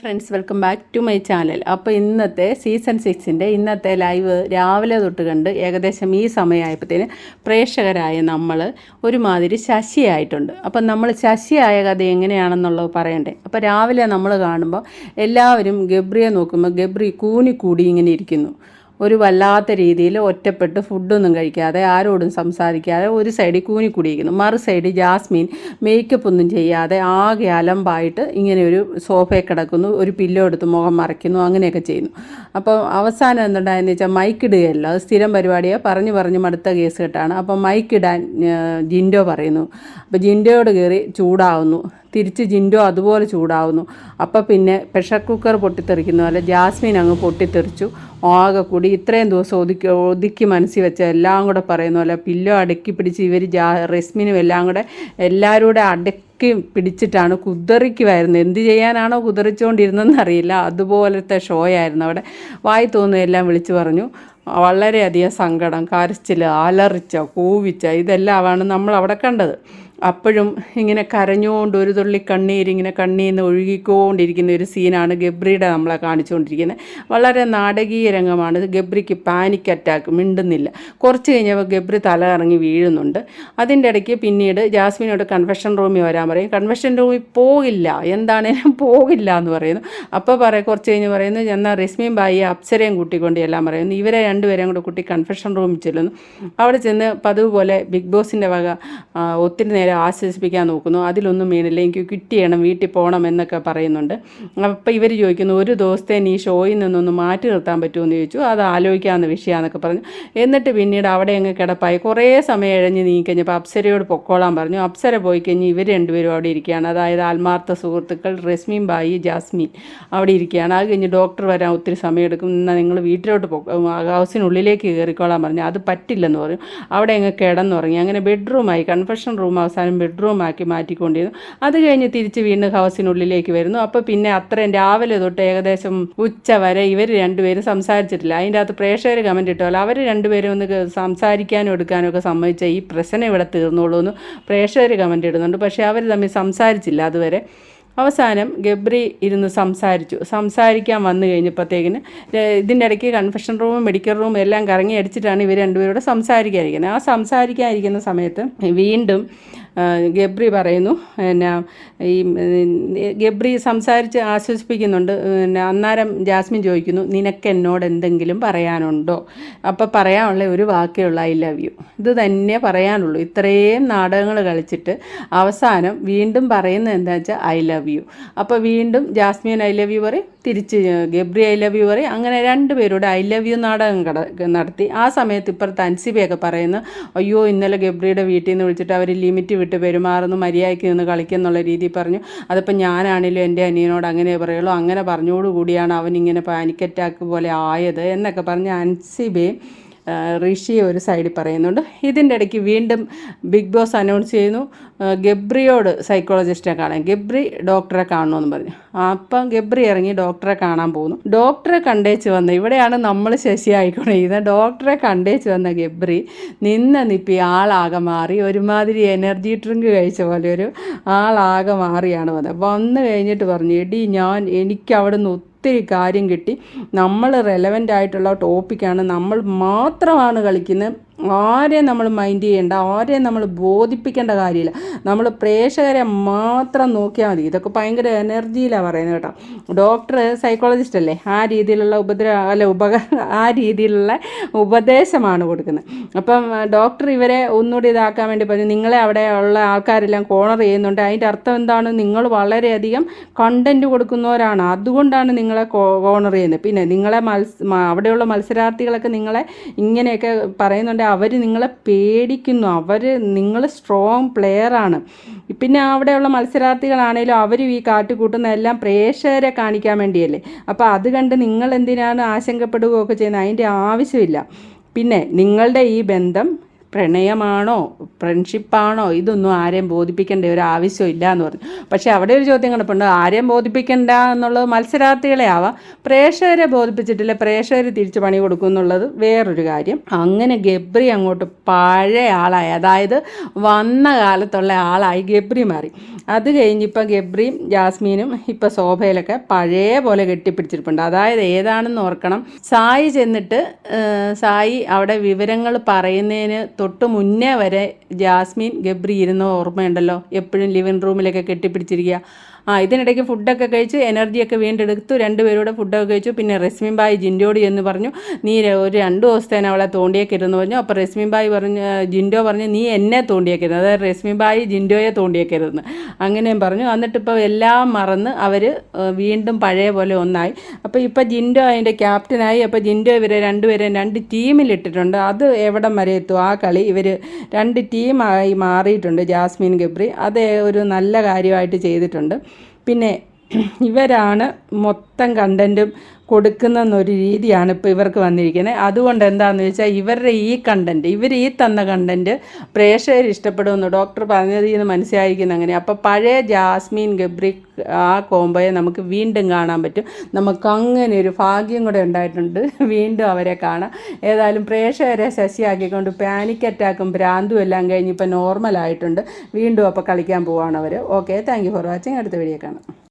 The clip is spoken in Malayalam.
Friends welcome back to my channel അപ്പോൾ ഇന്നത്തെ സീസൺ സിക്സിന്റെ ഇന്നത്തെ ലൈവ് രാവിലെ തൊട്ട് കണ്ട് ഏകദേശം ഈ സമയമായപ്പോഴത്തേന് പ്രേക്ഷകരായ നമ്മൾ ഒരുമാതിരി ശശിയായിട്ടുണ്ട്. അപ്പം നമ്മൾ ശശിയായ കഥ എങ്ങനെയാണെന്നുള്ളത് പറയണ്ടേ? അപ്പോൾ രാവിലെ നമ്മൾ കാണുമ്പോൾ എല്ലാവരും ഗബ്രിയെ നോക്കുമ്പോൾ ഗബ്രി കൂനിക്കൂടി ഇങ്ങനെ ഇരിക്കുന്നു. ഒരു വല്ലാത്ത രീതിയിൽ ഒറ്റപ്പെട്ട് ഫുഡൊന്നും കഴിക്കാതെ ആരോടും സംസാരിക്കാതെ ഒരു സൈഡിൽ കൂനി കുടിയിരിക്കുന്നു. മറു സൈഡിൽ ജാസ്മിൻ മേക്കപ്പ് ഒന്നും ചെയ്യാതെ ആകെ അലമ്പായിട്ട് ഇങ്ങനെ ഒരു സോഫയിൽ കിടക്കുന്നു ഒരു പില്ലോ എടുത്ത് മുഖം മറയ്ക്കുന്നു അങ്ങനെയൊക്കെ ചെയ്യുന്നു. അപ്പോൾ അവസാനം എന്തുണ്ടായെന്ന് വെച്ചാൽ മൈക്കിടുകയല്ല അത് സ്ഥിരം പരിപാടിയാണ് പറഞ്ഞു പറഞ്ഞു മടുത്ത കേസ് കെട്ടാണ്. അപ്പോൾ മൈക്കിടാൻ ജിൻഡോ പറയുന്നു. അപ്പോൾ ജിൻഡോയോട് കയറി ചൂടാവുന്നു. തിരിച്ച് ജിൻഡോ അതുപോലെ ചൂടാവുന്നു. അപ്പോൾ പിന്നെ പ്രഷർ കുക്കർ പൊട്ടിത്തെറിക്കുന്ന പോലെ ജാസ്മിൻ അങ്ങ് പൊട്ടിത്തെറിച്ചു. ആകെ കൂടി ഇത്രയും ദിവസം ഒതുക്കി ഒതുക്കി മനസ്സിൽ വെച്ച എല്ലാം കൂടെ പറയുന്ന പോലെ പില്ലോ അടുക്കി പിടിച്ച് ഇവർ ജാ റെസ്മിനും എല്ലാം കൂടെ എല്ലാവരും കൂടെ അടക്കി പിടിച്ചിട്ടാണ് കുതറിക്കുമായിരുന്നു എന്ത് ചെയ്യാനാണോ കുതിറിച്ചുകൊണ്ടിരുന്നതെന്ന് അറിയില്ല. അതുപോലത്തെ ഷോ ആയിരുന്നു അവിടെ. വായി തോന്നുന്നതെല്ലാം വിളിച്ചു പറഞ്ഞു. വളരെയധികം സങ്കടം കരച്ചിൽ അലറിച്ച കൂവിച്ച ഇതെല്ലാമാണ് നമ്മൾ അവിടെ കണ്ടത്. അപ്പോഴും ഇങ്ങനെ കരഞ്ഞുകൊണ്ട് ഒരു തുള്ളി കണ്ണീർ ഇങ്ങനെ കണ്ണീർ നിന്ന് ഒഴുകിക്കൊണ്ടിരിക്കുന്ന ഒരു സീനാണ് ഗബ്രിയുടെ നമ്മളെ കാണിച്ചുകൊണ്ടിരിക്കുന്നത്. വളരെ നാടകീയ രംഗമാണ്. ഗബ്രിക്ക് പാനിക് അറ്റാക്ക് മിണ്ടുന്നില്ല. കുറച്ച് കഴിഞ്ഞപ്പോൾ ഗബ്രി തല കറങ്ങി വീഴുന്നുണ്ട്. അതിന്റെ ഇടയ്ക്ക് പിന്നീട് ജാസ്മിനോട് കൺവെഷൻ റൂമിൽ വരാൻ പറയും. കൺവെഷൻ റൂമിൽ പോകില്ല. എന്താണേലും പോകില്ല എന്ന് പറയുന്നു. അപ്പോൾ പറയും കുറച്ച് കഴിഞ്ഞ് പറയുന്നു എന്നാൽ റസ്മിയും ബായി അപ്സരയും കൂട്ടിക്കൊണ്ട് എല്ലാം പറയുന്നു. ഇവരെ രണ്ടുപേരെയും കൂടെ കൂട്ടി കൺഫെഷൻ റൂമിൽ ചെല്ലുന്നു. അവിടെ ചെന്ന് പതിവ് പോലെ ബിഗ് ബോസിന്റെ വക ഒത്തിരി നേരം ആശ്വസിപ്പിക്കാൻ നോക്കുന്നു. അതിലൊന്നും വീണില്ല. എനിക്ക് ക്വിറ്റ് ചെയ്യണം വീട്ടിൽ പോകണം എന്നൊക്കെ പറയുന്നുണ്ട്. അപ്പോൾ ഇവർ ചോദിക്കുന്നു ഒരു ദിവസത്തെ നീ ഷോയിൽ നിന്നൊന്ന് മാറ്റി നിർത്താൻ പറ്റുമെന്ന് ചോദിച്ചു. അത് ആലോചിക്കാവുന്ന വിഷയമാണെന്നൊക്കെ പറഞ്ഞു. എന്നിട്ട് പിന്നീട് അവിടെ അങ്ങ് കിടപ്പായി. കുറേ സമയം ഇഴഞ്ഞ് നീക്കഴിഞ്ഞപ്പോൾ അപ്സരയോട് പൊക്കോളാൻ പറഞ്ഞു. അപ്സര പോയി കഴിഞ്ഞ് ഇവർ രണ്ടുപേരും അവിടെ ഇരിക്കുകയാണ്. അതായത് ആത്മാർത്ഥ സുഹൃത്തുക്കൾ റസ്മീൻ ബായി ജാസ്മിൻ അവിടെ ഇരിക്കുകയാണ്. അത് കഴിഞ്ഞ് ഡോക്ടർ വരാൻ ഒത്തിരി സമയമെടുക്കും. എന്നാൽ നിങ്ങൾ വീട്ടിലോട്ട് പൊ ഹൗസിനുള്ളിലേക്ക് കയറിക്കോളാൻ പറഞ്ഞു. അത് പറ്റില്ലെന്ന് പറഞ്ഞു. അവിടെ അങ്ങ് കിടന്നുറങ്ങി. അങ്ങനെ ബെഡ്റൂമായി കൺഫെഷൻ റൂം അവസാനം ബെഡ്റൂമാക്കി മാറ്റിക്കൊണ്ടിരുന്നു. അത് കഴിഞ്ഞ് തിരിച്ച് വീണ്ടും ഹൗസിനുള്ളിലേക്ക് വരുന്നു. അപ്പോൾ പിന്നെ അത്രയും രാവിലെ തൊട്ട് ഏകദേശം ഉച്ച വരെ ഇവർ രണ്ടുപേരും സംസാരിച്ചിട്ടില്ല. അതിന്റെ അകത്ത് പ്രേക്ഷകർ കമന്റ് ഇട്ടുമല്ലോ അവർ രണ്ടുപേരും ഒന്ന് സംസാരിക്കാനും എടുക്കാനും ഒക്കെ സമ്മതിച്ച ഈ പ്രശ്നം ഇവിടെ തീർന്നോളൂ എന്ന് പ്രേക്ഷകർ കമന്റ് ഇടുന്നുണ്ട്. പക്ഷേ അവർ തമ്മിൽ സംസാരിച്ചില്ല അതുവരെ. അവസാനം ഗബ്രി ഇരുന്ന് സംസാരിച്ചു. സംസാരിക്കാൻ വന്നു കഴിഞ്ഞപ്പോഴത്തേക്കിന് ഇതിന്റെ ഇടയ്ക്ക് കൺഫെഷൻ റൂമും മെഡിക്കൽ റൂമും എല്ലാം കറങ്ങി അടിച്ചിട്ടാണ് ഇവർ രണ്ടുപേരോട് സംസാരിക്കാതിരിക്കുന്നത് ആ സംസാരിക്കാതിരിക്കുന്ന സമയത്ത് വീണ്ടും ഗബ്രി പറയുന്നു. പിന്നെ ഈ ഗബ്രി സംസാരിച്ച് ആശ്വസിപ്പിക്കുന്നുണ്ട്. പിന്നെ അന്നേരം ജാസ്മിൻ ചോദിക്കുന്നു നിനക്ക് എന്നോട് എന്തെങ്കിലും പറയാനുണ്ടോ? അപ്പോൾ പറയാനുള്ള ഒരു വാക്കേ ഉള്ളൂ ഐ ലവ് യു. ഇത് തന്നെ പറയാനുള്ളൂ. ഇത്രയും നാടകങ്ങൾ കളിച്ചിട്ട് അവസാനം വീണ്ടും പറയുന്നത് എന്താ വെച്ചാൽ ഐ ലവ് യു. അപ്പോൾ വീണ്ടും ജാസ്മിൻ ഐ ലവ് യു പറയും തിരിച്ച് ഗബ്രി ഐ ലവ് യു പറയും. അങ്ങനെ രണ്ടുപേരോട് ഐ ലവ് യു നാടകം കട നടത്തി. ആ സമയത്ത് ഇപ്പുറത്ത് അൻസിബയൊക്കെ പറയുന്നു അയ്യോ ഇന്നലെ ഗബ്രിയുടെ വീട്ടിൽ നിന്ന് വിളിച്ചിട്ട് അവർ ലിമിറ്റ് വിട്ട് പെരുമാറുന്നു മര്യാദയ്ക്ക് നിന്ന് കളിക്കുന്നുള്ള രീതിയിൽ പറഞ്ഞു. അതിപ്പോൾ ഞാനാണെങ്കിലും എന്റെ അനിയനോട് അങ്ങനെ പറയുള്ളൂ. അങ്ങനെ പറഞ്ഞോടുകൂടിയാണ് അവൻ ഇങ്ങനെ പാനിക് അറ്റാക്ക് പോലെ ആയത് എന്നൊക്കെ പറഞ്ഞ് അൻസിബയും ആ, ഋഷി ഒരു സൈഡിൽ പറയുന്നുണ്ട്. ഇതിന്റെ ഇടയ്ക്ക് വീണ്ടും ബിഗ് ബോസ് അനൗൺസ് ചെയ്യുന്നു. ഗബ്രിയോട് സൈക്കോളജിസ്റ്റിനെ കാണാൻ. ഗബ്രി ഡോക്ടറെ കാണണമെന്ന് പറഞ്ഞു. അപ്പം ഗബ്രി ഇറങ്ങി ഡോക്ടറെ കാണാൻ പോകുന്നു. ഡോക്ടറെ കണ്ടേച്ച് വന്ന ഇവിടെയാണ് നമ്മൾ ശശിയായിക്കൊണ്ടിരിക്കുന്നത്. ഡോക്ടറെ കണ്ടേച്ച് വന്ന ഗബ്രി നിന്ന നിപ്പി ആളാകെ മാറി. ഒരുമാതിരി എനർജി ഡ്രിങ്ക് കഴിച്ച പോലെ ഒരു ആളാകെ മാറിയാണ് വന്നത്. വന്നു കഴിഞ്ഞിട്ട് പറഞ്ഞു എടി ഞാൻ എനിക്ക് അവിടെ നിന്ന് ഒത്തിരി കാര്യം കിട്ടി. നമ്മൾ റെലവന്റ് ആയിട്ടുള്ള ടോപ്പിക്കാണ് നമ്മൾ മാത്രമാണ് കളിക്കുന്നത്. ആരെയും നമ്മൾ മൈൻഡ് ചെയ്യേണ്ട ആരെയും നമ്മൾ ബോധിപ്പിക്കേണ്ട കാര്യമില്ല. നമ്മൾ പ്രേക്ഷകരെ മാത്രം നോക്കിയാൽ മതി. ഇതൊക്കെ ഭയങ്കര എനർജിയിലാണ് പറയുന്നത് കേട്ടോ. ഡോക്ടർ സൈക്കോളജിസ്റ്റ് അല്ലേ? ആ രീതിയിലുള്ള ഉപദ്ര അല്ല ഉപക ആ രീതിയിലുള്ള ഉപദേശമാണ് കൊടുക്കുന്നത്. അപ്പം ഡോക്ടർ ഇവരെ ഒന്നുകൂടി ഇതാക്കാൻ വേണ്ടി പറഞ്ഞു. നിങ്ങളെ അവിടെ ഉള്ള ആൾക്കാരെല്ലാം കോണർ ചെയ്യുന്നുണ്ട്. അതിന്റെ അർത്ഥം എന്താണ്? നിങ്ങൾ വളരെയധികം കണ്ടന്റ് കൊടുക്കുന്നവരാണ്. അതുകൊണ്ടാണ് നിങ്ങളെ കോണർ ചെയ്യുന്നത്. പിന്നെ നിങ്ങളെ മത്സ അവിടെയുള്ള മത്സരാർത്ഥികളൊക്കെ നിങ്ങളെ ഇങ്ങനെയൊക്കെ പറയുന്നുണ്ട്. അവർ നിങ്ങളെ പേടിക്കുന്നു. അവർ നിങ്ങൾ സ്ട്രോങ് പ്ലെയറാണ് പിന്നെ അവിടെയുള്ള മത്സരാർത്ഥികളാണേലും അവരും ഈ കാട്ടിക്കൂട്ടുന്ന എല്ലാം പ്രേക്ഷകരെ കാണിക്കാൻ വേണ്ടിയല്ലേ? അപ്പോൾ അത് കണ്ട് നിങ്ങൾ എന്തിനാണ് ആശങ്കപ്പെടുകയൊക്കെ ചെയ്യുന്നത്? അതിന്റെ ആവശ്യമില്ല. പിന്നെ നിങ്ങളുടെ ഈ ബന്ധം പ്രണയമാണോ? ഫ്രണ്ട്ഷിപ്പാണോ ഇതൊന്നും ആരെയും ബോധിപ്പിക്കേണ്ട ഒരു ആവശ്യമില്ല എന്ന് പറഞ്ഞു. പക്ഷേ അവിടെ ഒരു ചോദ്യം കിടപ്പുണ്ട് ആരെയും ബോധിപ്പിക്കേണ്ട എന്നുള്ളത് മത്സരാർത്ഥികളെ ആവാം. പ്രേക്ഷകരെ ബോധിപ്പിച്ചിട്ടില്ല പ്രേക്ഷകർ തിരിച്ചു പണി കൊടുക്കും എന്നുള്ളത് വേറൊരു കാര്യം. അങ്ങനെ ഗബ്രി അങ്ങോട്ട് പഴയ ആളായി അതായത് വന്ന കാലത്തുള്ള ആളായി ഗബ്രി മാറി. അത് കഴിഞ്ഞിപ്പോൾ ഗബ്രിയും ജാസ്മീനും ഇപ്പോൾ ശോഭയിലൊക്കെ പഴയ പോലെ കെട്ടിപ്പിടിച്ചിട്ടുണ്ട് അതായത് ഏതാണെന്ന് ഓർക്കണം. സായി ചെന്നിട്ട് സായി അവിടെ വിവരങ്ങൾ പറയുന്നതിന് തൊട്ട് മുന്നേ വരെ ജാസ്മിൻ ഗബ്രി ഇരുന്ന ഓർമ്മയുണ്ടല്ലോ? എപ്പോഴും ലിവിങ് റൂമിലൊക്കെ കെട്ടിപ്പിടിച്ചിരിക്കുക. ആ ഇതിനിടയ്ക്ക് ഫുഡൊക്കെ കഴിച്ച് എനർജിയൊക്കെ വീണ്ടെടുത്തു. രണ്ടുപേരൂടെ ഫുഡൊക്കെ കഴിച്ചു. പിന്നെ റസ്മിൻ ബായ് ജിൻഡോടി എന്ന് പറഞ്ഞു. നീ ഒരു രണ്ട് ദിവസത്തേന് അവളെ തോണ്ടിയേക്കരുതെന്ന് പറഞ്ഞു. അപ്പോൾ റസ്മിൻ ബായ് പറഞ്ഞു ജിൻഡോ പറഞ്ഞു നീ എന്നെ തോണ്ടിയേക്കരുത്. അതായത് റസ്മിൻ ബായ് ജിൻഡോയെ തോണ്ടിയേക്കരുതെന്ന്. അങ്ങനെയും പറഞ്ഞു. എന്നിട്ട് ഇപ്പോൾ എല്ലാം മറന്ന് അവർ വീണ്ടും പഴയ പോലെ ഒന്നായി. അപ്പോൾ ഇപ്പോൾ ജിൻഡോ അതിന്റെ ക്യാപ്റ്റനായി. അപ്പോൾ ജിൻഡോ ഇവരെ രണ്ടുപേരെയും രണ്ട് ടീമിലിട്ടിട്ടുണ്ട് അത് എവിടം വരെ എത്തും? ആ കളി ഇവർ രണ്ട് ടീമായി മാറിയിട്ടുണ്ട്. ജാസ്മിൻ ഗബ്രി. അത് ഒരു നല്ല കാര്യമായിട്ട് ചെയ്തിട്ടുണ്ട്. പിന്നെ ഇവരാണ് മൊത്തം കണ്ടന്റും കൊടുക്കുന്നൊരു രീതിയാണ് ഇപ്പോൾ ഇവർക്ക് വന്നിരിക്കുന്നത് അതുകൊണ്ട് എന്താണെന്ന് വെച്ചാൽ ഇവരുടെ ഈ കണ്ടന്റ് ഇവർ ഈ തന്ന കണ്ടന്റ് പ്രേക്ഷകർ ഇഷ്ടപ്പെടുമെന്ന് ഡോക്ടർ പറഞ്ഞതിൽ നിന്ന് മനസ്സിലായിരിക്കുന്ന അങ്ങനെ അപ്പോൾ പഴയ ജാസ്മിൻ ഗബ്രി ആ കോംബോയെ നമുക്ക് വീണ്ടും കാണാൻ പറ്റും. നമുക്ക് അങ്ങനെ ഒരു ഭാഗ്യം കൂടെ ഉണ്ടായിട്ടുണ്ട്. വീണ്ടും അവരെ കാണാം. ഏതായാലും പ്രേക്ഷകരെ ശശിയാക്കിക്കൊണ്ട് പാനിക് അറ്റാക്കും ഭ്രാന്തും എല്ലാം കഴിഞ്ഞ് ഇപ്പോൾ നോർമലായിട്ടുണ്ട് വീണ്ടും അപ്പോൾ കളിക്കാൻ പോവാണ് അവർ okay thank you for watching അടുത്ത വീഡിയോ കാണാം.